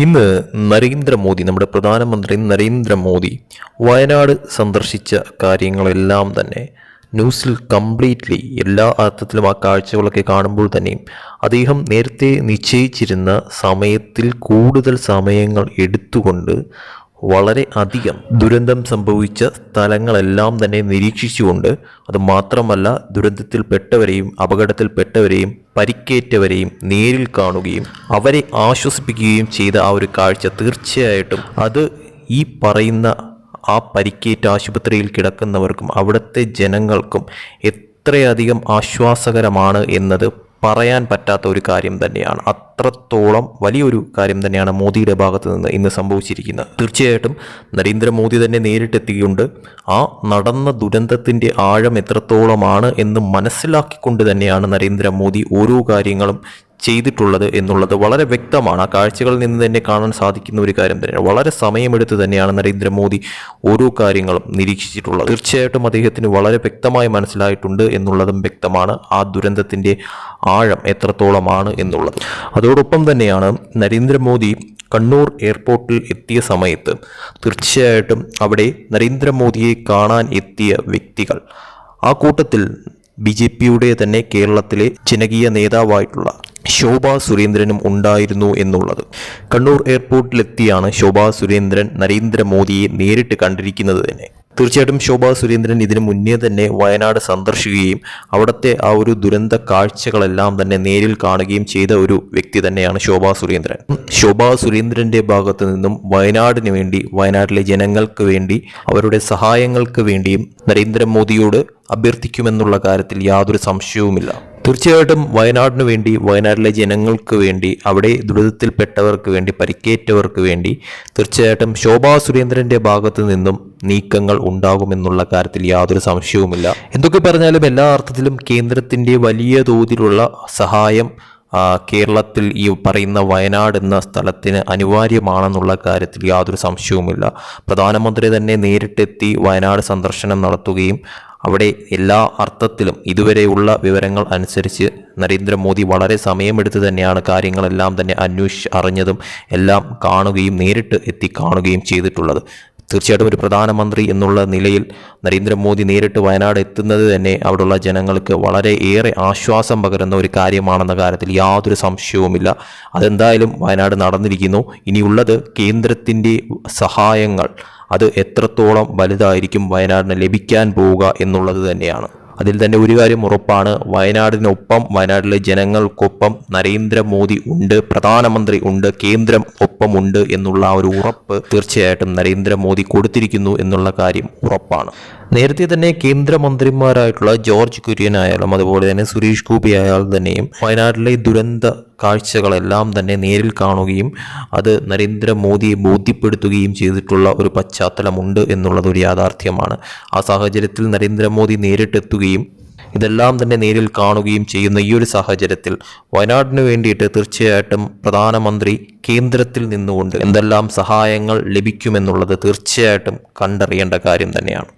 ഇന്ന് നരേന്ദ്രമോദി നമ്മുടെ പ്രധാനമന്ത്രി നരേന്ദ്രമോദി വയനാട് സന്ദർശിച്ച കാര്യങ്ങളെല്ലാം തന്നെ ന്യൂസിൽ കംപ്ലീറ്റ്ലി എല്ലാ അർത്ഥത്തിലും ആ കാഴ്ചകളൊക്കെ കാണുമ്പോൾ തന്നെയും അദ്ദേഹം നേരത്തെ നിശ്ചയിച്ചിരുന്ന സമയത്തിൽ കൂടുതൽ സമയങ്ങൾ എടുത്തുകൊണ്ട് വളരെ അധികം ദുരന്തം സംഭവിച്ച സ്ഥലങ്ങളെല്ലാം തന്നെ നിരീക്ഷിച്ചുകൊണ്ട് അത് മാത്രമല്ല ദുരന്തത്തിൽപ്പെട്ടവരെയും അപകടത്തിൽപ്പെട്ടവരെയും പരിക്കേറ്റവരെയും നേരിൽ കാണുകയും അവരെ ആശ്വസിപ്പിക്കുകയും ചെയ്ത ആ ഒരു കാഴ്ച തീർച്ചയായിട്ടും അത് ഈ പറയുന്ന ആ പരിക്കേറ്റ ആശുപത്രിയിൽ കിടക്കുന്നവർക്കും അവിടുത്തെ ജനങ്ങൾക്കും എത്രയധികം ആശ്വാസകരമാണ് എന്നത് പറയാൻ പറ്റാത്ത ഒരു കാര്യം തന്നെയാണ്. അത്രത്തോളം വലിയൊരു കാര്യം തന്നെയാണ് മോദിയുടെ ഭാഗത്ത് നിന്ന് ഇന്ന് സംഭവിച്ചിരിക്കുന്നത്. തീർച്ചയായിട്ടും നരേന്ദ്രമോദി തന്നെ നേരിട്ടെത്തിയുണ്ട് ആ നടന്ന ദുരന്തത്തിന്റെ ആഴം എത്രത്തോളമാണ് എന്ന് മനസ്സിലാക്കിക്കൊണ്ട് തന്നെയാണ് നരേന്ദ്രമോദി ഓരോ കാര്യങ്ങളും ചെയ്തിട്ടുള്ളത് എന്നുള്ളത് വളരെ വ്യക്തമാണ്. ആ കാഴ്ചകളിൽ നിന്ന് തന്നെ കാണാൻ സാധിക്കുന്ന ഒരു കാര്യം തന്നെയാണ്. വളരെ സമയമെടുത്ത് തന്നെയാണ് നരേന്ദ്രമോദി ഓരോ കാര്യങ്ങളും നിരീക്ഷിച്ചിട്ടുള്ളത്. തീർച്ചയായിട്ടും അദ്ദേഹത്തിന് വളരെ വ്യക്തമായി മനസ്സിലായിട്ടുണ്ട് എന്നുള്ളതും വ്യക്തമാണ്. ആ ദുരന്തത്തിന്റെ ആഴം എത്രത്തോളമാണ് എന്നുള്ളത്. അതോടൊപ്പം തന്നെയാണ് നരേന്ദ്രമോദി കണ്ണൂർ എയർപോർട്ടിൽ എത്തിയ സമയത്ത് തീർച്ചയായിട്ടും അവിടെ നരേന്ദ്രമോദിയെ കാണാൻ എത്തിയ വ്യക്തികൾ ആ കൂട്ടത്തിൽ ബി ജെ പിയുടെ തന്നെ കേരളത്തിലെ ജനകീയ നേതാവായിട്ടുള്ള ശോഭാ സുരേന്ദ്രനും ഉണ്ടായിരുന്നു എന്നുള്ളത്. കണ്ണൂർ എയർപോർട്ടിലെത്തിയാണ് ശോഭ സുരേന്ദ്രൻ നരേന്ദ്രമോദിയെ നേരിട്ട് കണ്ടിരിക്കുന്നത് തന്നെ. തീർച്ചയായിട്ടും ശോഭ സുരേന്ദ്രൻ ഇതിനു മുന്നേ തന്നെ വയനാട് സന്ദർശിക്കുകയും അവിടുത്തെ ആ ഒരു ദുരന്ത കാഴ്ചകളെല്ലാം തന്നെ നേരിൽ കാണുകയും ചെയ്ത ഒരു വ്യക്തി തന്നെയാണ് ശോഭ സുരേന്ദ്രൻ. ശോഭ സുരേന്ദ്രന്റെ ഭാഗത്തു നിന്നും വയനാടിന് വേണ്ടി വയനാട്ടിലെ ജനങ്ങൾക്ക് വേണ്ടി അവരുടെ സഹായങ്ങൾക്ക് വേണ്ടിയും നരേന്ദ്രമോദിയോട് അഭ്യർത്ഥിക്കുമെന്നുള്ള കാര്യത്തിൽ യാതൊരു സംശയവുമില്ല. തീർച്ചയായിട്ടും വയനാടിന് വേണ്ടി വയനാട്ടിലെ ജനങ്ങൾക്ക് വേണ്ടി അവിടെ ദുരിതത്തിൽപ്പെട്ടവർക്ക് വേണ്ടി പരിക്കേറ്റവർക്ക് വേണ്ടി തീർച്ചയായിട്ടും ശോഭാ സുരേന്ദ്രന്റെ ഭാഗത്തു നിന്നും നീക്കങ്ങൾ ഉണ്ടാകുമെന്നുള്ള കാര്യത്തിൽ യാതൊരു സംശയവുമില്ല. എന്തൊക്കെ പറഞ്ഞാലും എല്ലാ അർത്ഥത്തിലും കേന്ദ്രത്തിന്റെ വലിയ തോതിലുള്ള സഹായം കേരളത്തിൽ ഈ പറയുന്ന വയനാട് എന്ന സ്ഥലത്തിന് അനിവാര്യമാണെന്നുള്ള കാര്യത്തിൽ യാതൊരു സംശയവുമില്ല. പ്രധാനമന്ത്രി തന്നെ നേരിട്ടെത്തി വയനാട് സന്ദർശനം നടത്തുകയും അവിടെ എല്ലാ അർത്ഥത്തിലും ഇതുവരെയുള്ള വിവരങ്ങൾ അനുസരിച്ച് നരേന്ദ്രമോദി വളരെ സമയമെടുത്ത് തന്നെയാണ് കാര്യങ്ങളെല്ലാം തന്നെ അന്വേഷിച്ച് അറിഞ്ഞതും എല്ലാം കാണുകയും നേരിട്ട് എത്തി കാണുകയും ചെയ്തിട്ടുള്ളത്. തീർച്ചയായിട്ടും ഒരു പ്രധാനമന്ത്രി എന്നുള്ള നിലയിൽ നരേന്ദ്രമോദി നേരിട്ട് വയനാട് എത്തുന്നത് തന്നെ അവിടെയുള്ള ജനങ്ങൾക്ക് വളരെ ഏറെ ആശ്വാസം പകരുന്ന ഒരു കാര്യമാണെന്ന കാര്യത്തിൽ യാതൊരു സംശയവുമില്ല. അതെന്തായാലും വയനാട് നടന്നിരിക്കുന്നു. ഇനിയുള്ളത് കേന്ദ്രത്തിന്റെ സഹായങ്ങൾ അത് എത്രത്തോളം വലുതായിരിക്കും വയനാടിന് ലഭിക്കാൻ പോവുക എന്നുള്ളത് തന്നെയാണ്. അതിൽ തന്നെ ഒരു കാര്യം ഉറപ്പാണ്. വയനാടിനൊപ്പം വയനാട്ടിലെ ജനങ്ങൾക്കൊപ്പം നരേന്ദ്രമോദി ഉണ്ട് പ്രധാനമന്ത്രി ഉണ്ട് കേന്ദ്രം ഒപ്പമുണ്ട് എന്നുള്ള ആ ഒരു ഉറപ്പ് തീർച്ചയായിട്ടും നരേന്ദ്രമോദി കൊടുത്തിരിക്കുന്നു എന്നുള്ള കാര്യം ഉറപ്പാണ്. നേരത്തെ തന്നെ കേന്ദ്രമന്ത്രിമാരായിട്ടുള്ള ജോർജ് കുര്യൻ ആയാലും അതുപോലെ തന്നെ സുരേഷ് ഗോപി ആയാലും തന്നെയും വയനാട്ടിലെ ദുരന്ത കാഴ്ചകളെല്ലാം തന്നെ നേരിൽ കാണുകയും അത് നരേന്ദ്രമോദിയെ ബോധ്യപ്പെടുത്തുകയും ചെയ്തിട്ടുള്ള ഒരു പശ്ചാത്തലമുണ്ട് എന്നുള്ളത് ഒരു യാഥാർത്ഥ്യമാണ്. ആ സാഹചര്യത്തിൽ നരേന്ദ്രമോദി നേരിട്ടെത്തുകയും ഇതെല്ലാം തന്നെ നേരിൽ കാണുകയും ചെയ്യുന്ന ഈ ഒരു സാഹചര്യത്തിൽ വയനാടിന് വേണ്ടിയിട്ട് തീർച്ചയായിട്ടും പ്രധാനമന്ത്രി കേന്ദ്രത്തിൽ നിന്നുകൊണ്ട് എന്തെല്ലാം സഹായങ്ങൾ ലഭിക്കുമെന്നുള്ളത് തീർച്ചയായിട്ടും കണ്ടറിയേണ്ട കാര്യം തന്നെയാണ്.